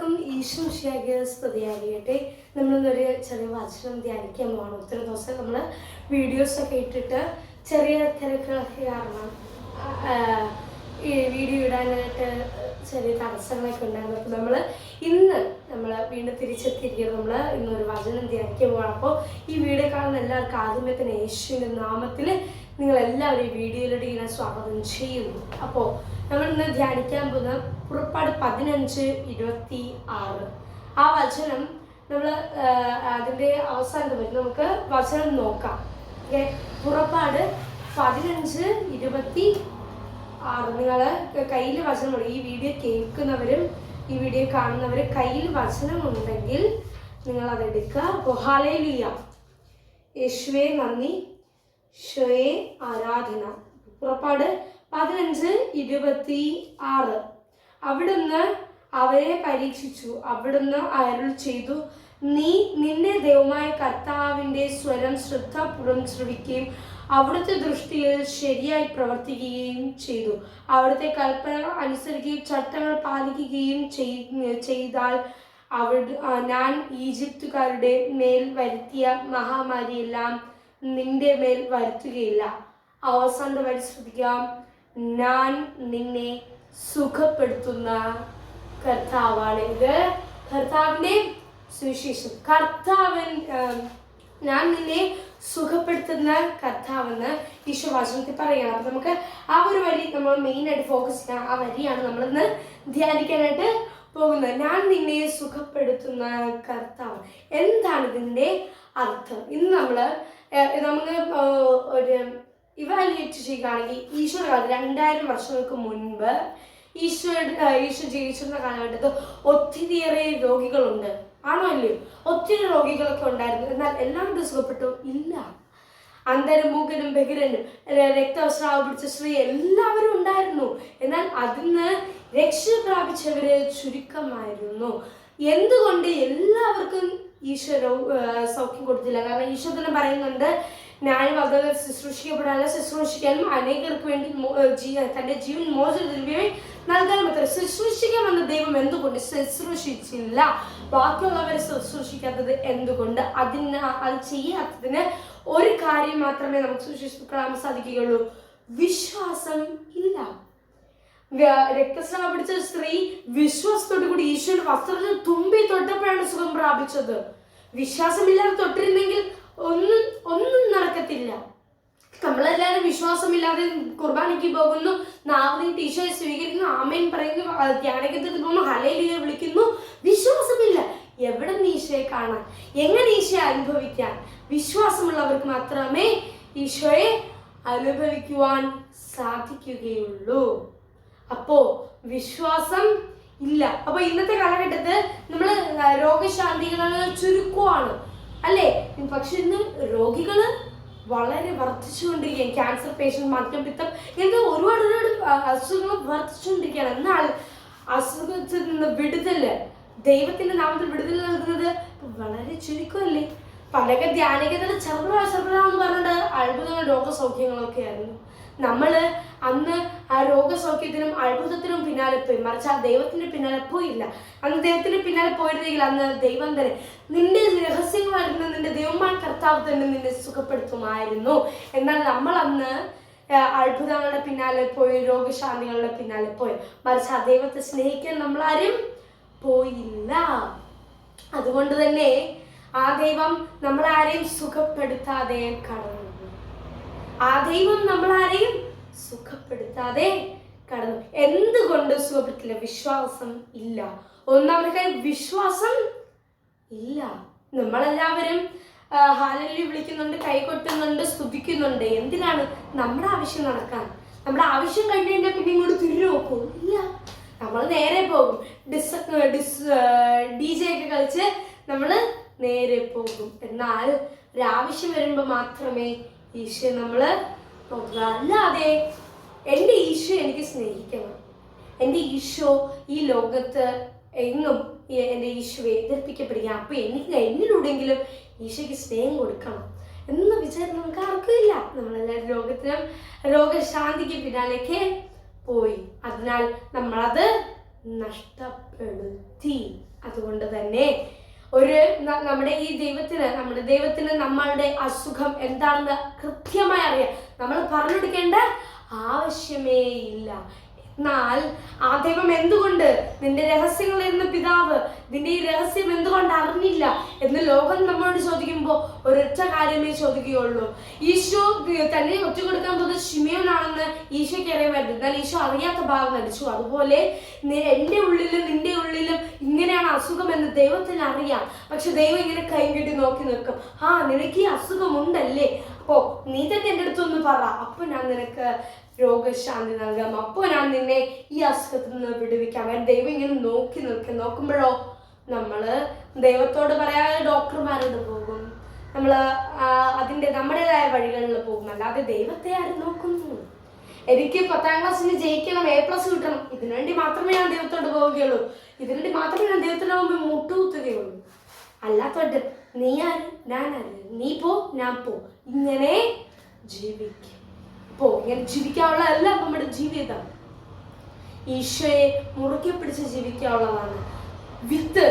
എല്ലാവർക്കും ഈശോ ശിയാകിയ സ്തുതിയാകട്ടെ. നമ്മളിന്നൊരു ചെറിയ വാചനം ധ്യാനിക്കാൻ പോകണം ഒത്തിരി ദിവസം നമ്മൾ വീഡിയോസൊക്കെ ഇട്ടിട്ട് ചെറിയ തിരക്കുകളൊക്കെ കാരണം ഈ വീഡിയോ ഇടാനായിട്ട് ചെറിയ തടസ്സങ്ങളൊക്കെ ഉണ്ടായിരുന്നു. അപ്പോൾ നമ്മൾ ഇന്ന് നമ്മൾ വീണ്ടും തിരിച്ചെത്തിയിരിക്കുന്നത് നമ്മൾ ഇന്നൊരു വചനം ധ്യാനിക്കാൻ പോകണം അപ്പോൾ ഈ വീഡിയോ കാണുന്ന എല്ലാവർക്കും ആദ്യമേ തന്നെ യേശുവിന്റെ നാമത്തിൽ നിങ്ങളെല്ലാവരും ഈ വീഡിയോയിലൂടെ ഇങ്ങനെ സ്വാഗതം ചെയ്യുന്നു. അപ്പോൾ നമ്മൾ ഇന്ന് ധ്യാനിക്കാൻ പോകുന്ന പുറപ്പാട് പതിനഞ്ച് ഇരുപത്തി ആറ്. ആ വചനം നമ്മൾ അതിന്റെ അവസാനത്ത് വരും നമുക്ക് വചനം നോക്കാം. ഓക്കെ? പുറപ്പാട് പതിനഞ്ച് ഇരുപത്തി ആറ്. നിങ്ങൾ കയ്യിൽ വചനമുണ്ട്. ഈ വീഡിയോ കേൾക്കുന്നവരും ഈ വീഡിയോ കാണുന്നവരും കയ്യിൽ വചനമുണ്ടെങ്കിൽ നിങ്ങൾ അതെടുക്കുക അപ്പോൾ ഹലേലിയ യേശുവെ നന്ദി. ഷോയെ ആരാധന. പുറപ്പാട് പതിനഞ്ച് ഇരുപത്തി ആറ്. അവിടുന്ന് അവരെ പരീക്ഷിച്ചു. അവിടുന്ന് അരുൾ ചെയ്തു നീ നിന്റെ ദൈവമായ കർത്താവിന്റെ സ്വരം ശ്രദ്ധാപൂർവം ശ്രവിക്കുകയും അവിടുത്തെ ദൃഷ്ടിയിൽ ശരിയായി പ്രവർത്തിക്കുകയും ചെയ്തു. അവിടുത്തെ കൽപ്പനകൾ അനുസരിക്കുകയും ചട്ടങ്ങൾ പാലിക്കുകയും ചെയ്താൽ അവിടെ ഞാൻ ഈജിപ്തുകാരുടെ മേൽ വരുത്തിയ മഹാമാരിയെല്ലാം നിന്റെ മേൽ വരുത്തുകയില്ല. അവസാനം വരി ശ്രദ്ധിക്കാം. ഞാൻ നിന്നെ സുഖപ്പെടുത്തുന്ന കർത്താവാണ് ഇത് കർത്താവിന്റെ സുവിശേഷം. കർത്താവൻ ഞാൻ നിന്നെ സുഖപ്പെടുത്തുന്ന കർത്താവെന്ന് ഈശോ വചനത്തിൽ പറയുകയാണ്. അപ്പം നമുക്ക് ആ ഒരു വരി നമ്മൾ മെയിനായിട്ട് ഫോക്കസ് ചെയ്യാം ആ വരിയാണ് നമ്മളിന്ന് ധ്യാനിക്കാനായിട്ട് പോകുന്നത്. ഞാൻ നിന്നെ സുഖപ്പെടുത്തുന്ന കർത്താവ്. എന്താണ് ഇതിന്റെ അർത്ഥം? ഇന്ന് നമ്മൾ നമുക്ക് ഒരു ഇവാലുവേറ്റ് ചെയ്യുകയാണെങ്കിൽ ഈശോയുടെ കാലത്ത് രണ്ടായിരം വർഷങ്ങൾക്ക് മുൻപ് ഈശോ ഈശോ ജീവിച്ചിരുന്ന കാലഘട്ടത്ത് ഒത്തിരിയേറെ രോഗികളുണ്ട്. ആണോ അല്ലയോ? ഒത്തിരി രോഗികളൊക്കെ ഉണ്ടായിരുന്നു. എന്നാൽ എല്ലാം സുഖപ്പെട്ടു? ഇല്ല. അന്തരം മൂക്കനും ബഹിരനും രക്തസ്രാവ് പിടിച്ച സ്ത്രീ എല്ലാവരും ഉണ്ടായിരുന്നു. എന്നാൽ അതിന്ന് രക്ഷ പ്രാപിച്ചവര് ചുരുക്കമായിരുന്നു. എന്തുകൊണ്ട് എല്ലാവർക്കും ഈശോ സൗഖ്യം കൊടുത്തില്ല? കാരണം ഈശോ പറയുന്നുണ്ട് വളരെ ശുശ്രൂഷിക്കപ്പെടാതെ ശുശ്രൂഷിക്കാനും അനേകർക്ക് വേണ്ടി തന്റെ ജീവൻ മോചനത്തിന് നൽകാനും അത്ര ശുശ്രൂഷിക്കാൻ വന്ന ദൈവം എന്തുകൊണ്ട് ശുശ്രൂഷിച്ചില്ല? ബാക്കിയുള്ളവരെ ശുശ്രൂഷിക്കാത്തത് എന്തുകൊണ്ട്? അതിന് അത് ചെയ്യാത്തതിന് ഒരു കാര്യം മാത്രമേ നമുക്ക് ശുശ്രൂഷിക്കാൻ സാധിക്കുകയുള്ളൂ. വിശ്വാസം ഇല്ല. രക്തസ്രാവം പിടിച്ച സ്ത്രീ വിശ്വാസത്തോടു കൂടി ഈശോയുടെ വസ്ത്രത്തിൽ തുമ്പി തൊട്ടപ്പോഴാണ് സുഖം പ്രാപിച്ചത്. വിശ്വാസമില്ലാതെ തൊട്ടിരുന്നെങ്കിൽ ഒന്നും ഒന്നും നടക്കത്തില്ല. നമ്മളെല്ലാവരും വിശ്വാസമില്ലാതെ കുർബാനയ്ക്ക് പോകുന്നു നാവിനെ ടീച്ചർ സ്വീകരിക്കുന്നു ആമേൻ പറയുന്നു ധ്യാനകത്തിൽ പോകുന്നു ഹലേലിയെ വിളിക്കുന്നു. വിശ്വാസമില്ല. എവിടെ നിന്ന് ഈശോയെ കാണാൻ? എങ്ങനെ ഈശോയെ അനുഭവിക്കാൻ? വിശ്വാസമുള്ളവർക്ക് മാത്രമേ ഈശോയെ അനുഭവിക്കുവാൻ സാധിക്കുകയുള്ളൂ. അപ്പോ വിശ്വാസം ഇല്ല. അപ്പൊ ഇന്നത്തെ കാലഘട്ടത്തിൽ നമ്മൾ രോഗശാന്തികളെ ചുരുക്കമാണ് അല്ലേ? പക്ഷെ ഇന്ന് രോഗികൾ വളരെ വർദ്ധിച്ചുകൊണ്ടിരിക്കുകയാണ്. ക്യാൻസർ പേഷ്യന്റ് മദ്യപിത്തം ഇങ്ങനത്തെ ഒരുപാട് ഒരുപാട് അസുഖങ്ങൾ വർദ്ധിച്ചുകൊണ്ടിരിക്കുകയാണ്. എന്നാൽ അസുഖത്തിൽ നിന്ന് വിടുതൽ ദൈവത്തിന്റെ നാമത്തിൽ വിടുതൽ നൽകുന്നത് വളരെ ചുരുക്കമല്ലേ? പണ്ടൊക്കെ ധ്യാനിക്കുന്നത് ചെറുപ്പ ചെറുപ്പം എന്ന് പറഞ്ഞിട്ട് അത്ഭുതങ്ങൾ രോഗസൗഖ്യങ്ങളൊക്കെ ആയിരുന്നു നമ്മൾ അന്ന് ആ രോഗസൗഖ്യത്തിനും അത്ഭുതത്തിനും പിന്നാലെ പോയി. മറിച്ച് ആ ദൈവത്തിന്റെ പിന്നാലെ പോയില്ല. അന്ന് ദൈവത്തിന്റെ പിന്നാലെ പോയിരുന്നെങ്കിൽ അന്ന് ദൈവം തന്നെ നിന്റെ രഹസ്യങ്ങളായിരുന്നു നിന്റെ ദൈവമായ കർത്താവ് തന്നെ നിന്നെ സുഖപ്പെടുത്തുമായിരുന്നു. എന്നാൽ നമ്മൾ അന്ന് അത്ഭുതങ്ങളുടെ പിന്നാലെ പോയി രോഗശാന്തികളുടെ പിന്നാലെ പോയി. മറിച്ച് ആ ദൈവത്തെ സ്നേഹിക്കാൻ നമ്മളാരും പോയില്ല. അതുകൊണ്ട് തന്നെ ആ ദൈവം നമ്മളാരെയും സുഖപ്പെടുത്താതെ കടന്നു. ആ ദൈവം നമ്മളാരെയും സുഖപ്പെടുത്താതെ കടന്നു. എന്തുകൊണ്ട് സുഖപ്പെടുത്തില്ല? വിശ്വാസം ഇല്ല. ഒന്നാമത്തെ കാര്യം വിശ്വാസം ഇല്ല. നമ്മളെല്ലാവരും ഹാലലി വിളിക്കുന്നുണ്ട് കൈകൊട്ടുന്നുണ്ട് സ്തുതിക്കുന്നുണ്ട്. എന്തിനാണ് നമ്മുടെ ആവശ്യം നടക്കാൻ? നമ്മുടെ ആവശ്യം കഴിഞ്ഞ് കഴിഞ്ഞാൽ പിന്നെ ഇങ്ങോട്ട് തിരി നോക്കും. ഇല്ല. നമ്മൾ നേരെ പോകും. ഡിസ് ഡിസ് ഡി ജെ ഒക്കെ കളിച്ച് നമ്മൾ നേരെ പോകും. എന്നാൽ ഒരാവശ്യം വരുമ്പോൾ മാത്രമേ ഈശോ നമ്മൾ നോക്കുക. അല്ലാതെ എന്റെ ഈശോ എനിക്ക് സ്നേഹിക്കണം. എന്റെ ഈശോ ഈ ലോകത്ത് എങ്ങും എന്റെ ഈശോ വേദനിപ്പിക്കപ്പെടുക അപ്പോൾ എനിക്ക് എന്നിലൂടെങ്കിലും ഈശോയ്ക്ക് സ്നേഹം കൊടുക്കണം എന്ന വിചാരം നമുക്ക് ആർക്കും ഇല്ല. നമ്മളെല്ലാവരും രോഗത്തിനും രോഗശാന്തിക്ക് പിന്നാലേക്ക് പോയി. അതിനാൽ നമ്മളത് നഷ്ടപ്പെടുത്തി. അതുകൊണ്ട് തന്നെ ഒരു നമ്മുടെ ഈ ദൈവത്തിന് നമ്മുടെ ദൈവത്തിന് നമ്മളുടെ അസുഖം എന്താണെന്ന് കൃത്യമായി അറിയാം നമ്മൾ പറഞ്ഞെടുക്കേണ്ട ആവശ്യമേ ഇല്ല. എന്നാൽ ആ ദൈവം എന്തുകൊണ്ട് നിന്റെ രഹസ്യങ്ങൾ എന്ന പിതാവ് നിന്റെ ഈ രഹസ്യം എന്തുകൊണ്ട് അറിഞ്ഞില്ല എന്ന് ലോകം നമ്മളോട് ചോദിക്കുമ്പോൾ ഒരൊറ്റ കാര്യമേ ചോദിക്കുകയുള്ളൂ. ഈശോ തന്നെ ഒറ്റ കൊടുക്കാൻ പോകുന്നത് ഷിമിയോനാണെന്ന് ഈശോയ്ക്ക് അറിയാമായിരുന്നു. എന്നാൽ ഈശോ അറിയാത്ത ഭാഗം നടിച്ചു അതുപോലെ എന്റെ ഉള്ളിലും നിന്റെ ഉള്ളിലും ഇങ്ങനെയാണ് അസുഖം എന്ന് ദൈവത്തിന് അറിയാം. പക്ഷെ ദൈവം ഇങ്ങനെ കൈ കെട്ടി നോക്കി നിൽക്കും. ആ നിനക്ക് ഈ അസുഖമുണ്ടല്ലേ അപ്പോ നീ തന്നെ എന്റെ അടുത്തൊന്ന് പറ. അപ്പൊ ഞാൻ നിനക്ക് രോഗശാന്തി നൽകാം. അപ്പോൾ ഞാൻ നിന്നെ ഈ അസുഖത്തിൽ നിന്ന് വിടുവിക്കാം. കാരണം ദൈവം ഇങ്ങനെ നോക്കി നിൽക്കും. നോക്കുമ്പോഴോ നമ്മൾ ദൈവത്തോട് പറയാതെ ഡോക്ടർമാരോട് പോകും. നമ്മൾ അതിന്റെ നമ്മുടേതായ വഴികളിൽ പോകും. അല്ലാതെ ദൈവത്തെ ആരും നോക്കുന്നു? എനിക്ക് പത്താം ക്ലാസ്സിൽ ജയിക്കണം എ പ്ലസ് കിട്ടണം. ഇതിനുവേണ്ടി മാത്രമേ ഞാൻ ദൈവത്തോട് പോവുകയുള്ളൂ. ഇതിനുവേണ്ടി മാത്രമേ ഞാൻ ദൈവത്തിന്റെ മുമ്പിൽ മുട്ടുകുത്തുകയുള്ളൂ. അല്ലാത്തോട്ട് നീ ആര്? ഞാൻ ആര്? നീ പോ ഞാൻ പോ. ഇങ്ങനെ ജീവിക്കും. പോ ഇങ്ങനെ ജീവിക്കാനുള്ള എല്ലാം നമ്മുടെ ജീവിതം. ഈശോയെ മുറുകെ പിടിച്ച് ജീവിക്കാനുള്ളതാണ്. വിത്ത്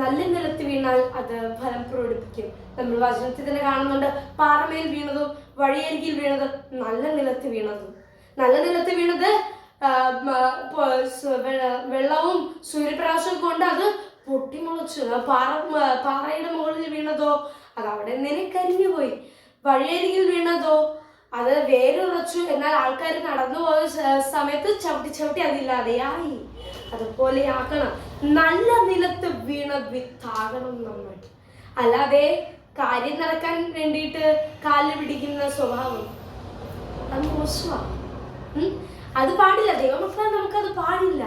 നല്ല നിലത്ത് വീണാൽ അത് ഫലം പ്രകടിപ്പിക്കും. നമ്മൾ വചനത്തിൽ തന്നെ കാണുന്നുണ്ട് പാറമേൽ വീണതും വഴിയരികിൽ വീണതും നല്ല നിലത്ത് വീണതും. നല്ല നിലത്ത് വീണത് വെള്ളവും സൂര്യപ്രകാശവും കൊണ്ട് അത് പൊട്ടിമുളച്ചു. പാറ പാറയുടെ മുകളിൽ വീണതോ അത് അവിടെ നിന്നെ പോയി. വഴിയരികിൽ വീണതോ അത് വേരുറച്ചു എന്നാൽ ആൾക്കാർ നടന്നു പോയ സമയത്ത് ചവിട്ടി ചവിട്ടി അതില്ലാതെയായി അതുപോലെ ആക്കണം. നല്ല നിലത്ത് വീണ വിത്താകണം നമ്മൾ. അല്ലാതെ കാര്യം നടക്കാൻ വേണ്ടിയിട്ട് കാലിൽ പിടിക്കുന്ന സ്വഭാവം അത് മോശമാണ്? അത് പാടില്ല. ദൈവമക്കളെ നമുക്കത് പാടില്ല.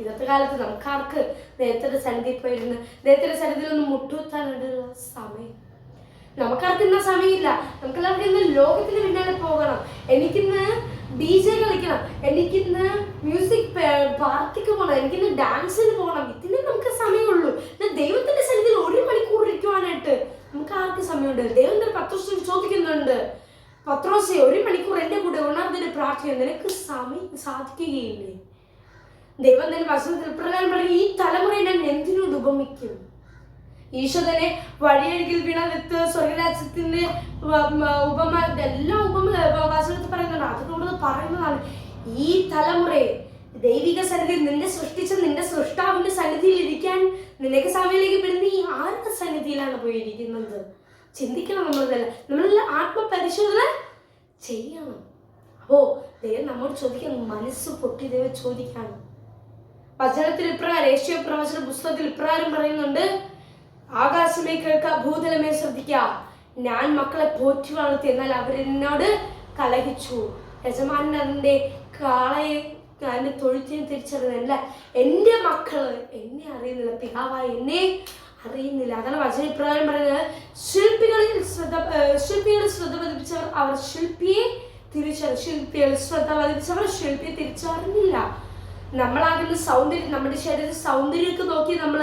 ഇന്നത്തെ കാലത്ത് നമുക്കാർക്ക് നേരത്തെ സന്നിധി പോയിരുന്ന് നേരത്തെ സന്നിധിയിൽ ഒന്ന് മുട്ടുത്താനുള്ള സമയം നമുക്കാർക്ക് ഇന്ന സമയമില്ല. നമുക്കെല്ലാവർക്കും ഇന്ന് ലോകത്തിന് പിന്നാലെ പോകണം. എനിക്കിന്ന് ഡി ജെ കളിക്കണം. എനിക്കിന്ന് മ്യൂസിക് പാർട്ടിക്ക് പോകണം. എനിക്കിന്ന് ഡാൻസിന് പോകണം. ഇതിന് നമുക്ക് സമയമുള്ളൂ. ദൈവത്തിന്റെ സന്നിധിയിൽ ഒരു മണിക്കൂർ ഇരിക്കുവാനായിട്ട് നമുക്ക് ആർക്ക് സമയമുണ്ട്. ദൈവം തന്നെ പത്ത് വർഷം ചോദിക്കുന്നുണ്ട്. പത്രോസെ ഒരു മണിക്കൂർ എന്റെ കൂടെ ഉണർന്നിട്ട് പ്രാർത്ഥിക്കും. നിനക്ക് സമയം സാധിക്കുകയില്ലേ? ദൈവം തന്നെ വചനത്തിൽ പ്രകാരം പറയും ഈ തലമുറയെ ഞാൻ എന്തിനോട് ഉപമിക്കും? ഈശോതനെ വഴിയരികിൽ വീണ വിത്ത് സ്വർഗരാജ്യത്തിന്റെ ഉപമ എല്ലാ ഉപമ വാസനത്തിൽ പറയുന്നുണ്ട്. അതിനോട് പറയുന്നതാണ്. ഈ തലമുറയെ ദൈവിക സന്നിധി നിന്നെ സൃഷ്ടിച്ച നിന്റെ സൃഷ്ടാവിന്റെ സന്നിധിയിൽ ഇരിക്കാൻ നിനക്ക് സമയത്തിലേക്ക് പെടുന്ന ഈ ആരുടെ സന്നിധിയിലാണ് പോയിരിക്കുന്നത്? ചിന്തിക്കണം നമ്മളതല്ല നമ്മളെല്ലാം ആത്മപരിശോധന ചെയ്യണം. അപ്പോ ദൈവം നമ്മോട് ചോദിക്കാൻ മനസ്സ് പൊട്ടി ദൈവം ചോദിക്കാണ് വചനത്തിൽ ഇപ്രകാരം ഏഷ്യ പ്രവചന പുസ്തകത്തിൽ ഇപ്രകാരം പറയുന്നുണ്ട്. ആകാശമേ കേൾക്ക ഭൂതലമേ ശ്രദ്ധിക്ക. ഞാൻ മക്കളെ പോറ്റി വളർത്തി എന്നാൽ അവരെന്നോട് കലഹിച്ചു. യജമാനൻ അതിന്റെ കാളയെ അതിന്റെ തൊഴുത്തിനെ തിരിച്ചറിയുന്നില്ല എന്റെ മക്കൾ എന്നെ അറിയുന്നില്ല പിതാവായ എന്നെ അറിയുന്നില്ല. അതാണ് വചന ഇപ്രകാരം പറയുന്നത്. ശില്പികളിൽ ശ്രദ്ധ ശില്പികളിൽ ശ്രദ്ധ പതിപ്പിച്ചവർ അവർ ശില്പിയെ തിരിച്ചറി ശില്പികൾ ശ്രദ്ധ പതിപ്പിച്ചവർ ശില്പിയെ തിരിച്ചറിഞ്ഞില്ല. നമ്മളാകുന്ന സൗന്ദര്യം നമ്മുടെ ശരീര സൗന്ദര്യമൊക്കെ നോക്കി നമ്മൾ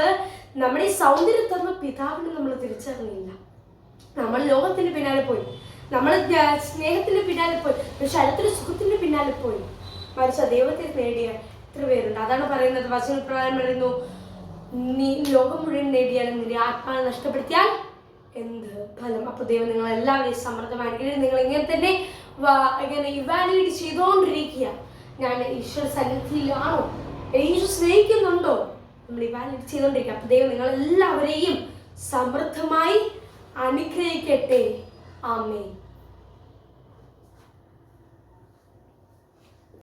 നമ്മുടെ ഈ സൗന്ദര്യം തന്ന പിതാവിനെ നമ്മൾ തിരിച്ചറിഞ്ഞില്ല. നമ്മൾ ലോകത്തിന്റെ പിന്നാലെ പോയി. നമ്മൾ സ്നേഹത്തിന്റെ പിന്നാലെ പോയി. അടുത്തൊരു സുഖത്തിന്റെ പിന്നാലെ പോയി. മറിച്ച് ദൈവത്തെ നേടിയ എത്ര പേരുണ്ട്. അതാണ് പറയുന്നത് വചനപ്രകാരം പറയുന്നു നീ ലോകം മുഴുവൻ നേടിയാലും നിന്റെ ആത്മാവ് നഷ്ടപ്പെടുത്തിയാൽ എന്ത് ഫലം? അപ്പൊ ദൈവം നിങ്ങൾ എല്ലാവരെയും സമൃദ്ധമായിരിക്കും നിങ്ങൾ ഇങ്ങനെ തന്നെ ഇങ്ങനെ ഇവാലുവേറ്റ് ചെയ്തുകൊണ്ടിരിക്കുക ഞാൻ ഈശ്വര സന്നിധിയിലാണോ? ഈശോ സ്നേഹിക്കുന്നുണ്ടോ? നമ്മൾ ഇവാലുവേറ്റ് ചെയ്തുകൊണ്ടിരിക്കുക. അപ്പൊ ദൈവം നിങ്ങൾ എല്ലാവരെയും സമൃദ്ധമായി അനുഗ്രഹിക്കട്ടെ. ആമേ